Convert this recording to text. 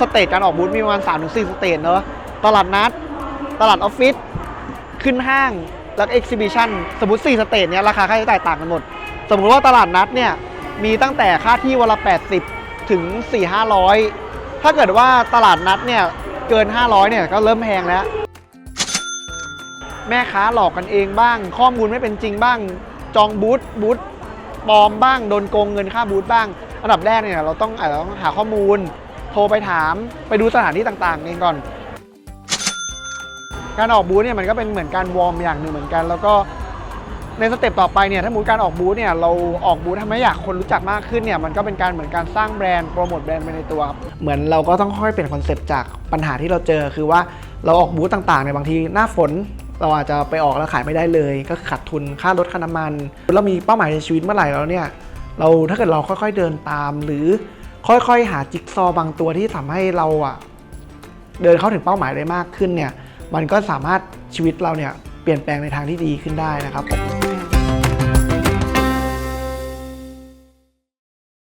สเตจการออกบูธมีประมาณ3-4สเตจเนอะตลาดนัด ตลาดออฟฟิศขึ้นห้างแล้วก็เอ็กซิบิชันสมมติ 4 สเตจเนี้ยราคาค่าใช้จ่ายต่างกันหมด สมมุติว่าตลาดนัดเนี่ยมีตั้งแต่ค่าที่วันละ 80 ถึง 4 500 ถ้าเกิดว่าตลาดนัดเนี่ยเกิน 500เนี่ยก็เริ่มแพงแล้ว แม่ค้าหลอกกันเองบ้าง ข้อมูลไม่เป็นจริงบ้าง จองบูธบูธปลอมบ้าง โดนโกงเงินค่าบูธบ้าง อันดับแรกเนี่ยเราต้องอาจจะต้องหาข้อมูล โทรไปถามไปดูสถานที่ต่างๆเองก่อน การออกบูธเนี่ยมันก็เป็นเหมือนการวอร์มอย่างหนึ่งเหมือนกัน แล้วก็ในสเต็ปต่อไปเนี่ยถ้ามูดการออกบูธเนี่ยเราออกบูธทำให้อยากคนรู้จักมากขึ้นเนี่ยมันก็เป็นการเหมือนการสร้างแบรนด์โปรโมทแบรนด์ไปในตัวครับเหมือนเราก็ต้องค่อยเปลี่ยนคอนเซปต์จากปัญหาที่เราเจอคือว่าเราออกบูธต่างๆเนี่ยบางทีหน้าฝนเราอาจจะไปออกแล้วขายไม่ได้เลย ก็ขาดทุนค่ารถค่าน้ำมันเรามีเป้าหมายในชีวิตเมื่อไหร่แล้วเนี่ยเราถ้าเกิดเราค่อยๆเดินตามหรือ ค่อยๆ หาจิ๊กซอว์บางตัวที่ทำให้เราอะเดินเข้าถึงเป้าหมายได้มากขึ้นเนี่ยมันก็สามารถชีวิตเราเนี่ยเปลี่ยนแปลงในทางที่ดีขึ้นได้นะครับผม